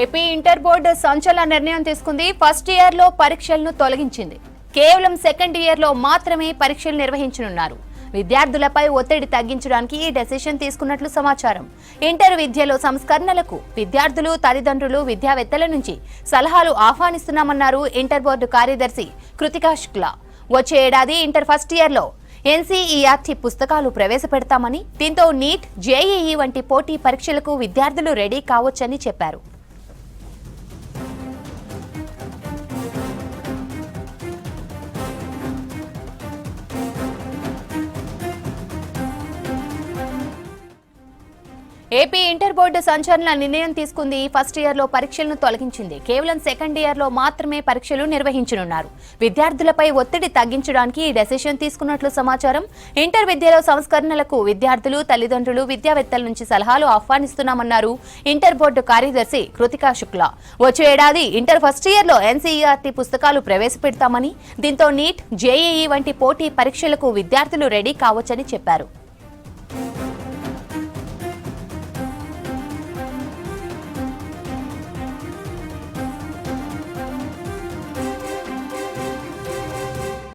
AP inter board సంచలన నిర్ణయం తీసుకుంది. ఫస్ట్ ఇయర్లో పరీక్షలను తొలగించింది. కేవలం సెకండ్ ఇయర్లో మాత్రమే పరీక్షలు నిర్వహించనున్నారు. విద్యార్థులపై ఒత్తిడి తగ్గించడానికి ఈ డెసిషన్ తీసుకున్నట్లు సమాచారం. ఇంటర్ విద్యలో సంస్కరణలకు విద్యార్థులు తల్లిదండ్రులు విద్యావేత్తల నుంచి సలహాలు ఆహ్వానిస్తున్నామన్నారు ఇంటర్ బోర్డు కార్యదర్శి కృతికా శుక్లా. వచ్చే ఏడాది ఇంటర్ ఫస్ట్ ఇయర్లో ఎన్సీఈఆర్టీ పుస్తకాలు ప్రవేశపెడతామని దీంతో నీట్ జేఈఈ వంటి పోటీ పరీక్షలకు విద్యార్థులు రెడీ కావచ్చని చెప్పారు. ఏపీ ఇంటర్ బోర్డు సంచలన నిర్ణయం తీసుకుంది. ఫస్ట్ ఇయర్లో పరీక్షలను తొలగించింది. కేవలం సెకండ్ ఇయర్లో మాత్రమే పరీక్షలు నిర్వహించనున్నారు. విద్యార్థులపై ఒత్తిడి తగ్గించడానికి ఈ డెసిషన్ తీసుకున్నట్లు సమాచారం. ఇంటర్ విద్యలో సంస్కరణలకు విద్యార్థులు తల్లిదండ్రులు విద్యావేత్తల నుంచి సలహాలు ఆహ్వానిస్తున్నామన్నారు ఇంటర్ బోర్డు కార్యదర్శి కృతికా శుక్లా. వచ్చే ఏడాది ఇంటర్ ఫస్ట్ ఇయర్లో ఎన్సీఈఆర్టీ పుస్తకాలు ప్రవేశపెడతామని దీంతో నీట్ జేఈఈ వంటి పోటీ పరీక్షలకు విద్యార్థులు రెడీ కావచ్చని చెప్పారు.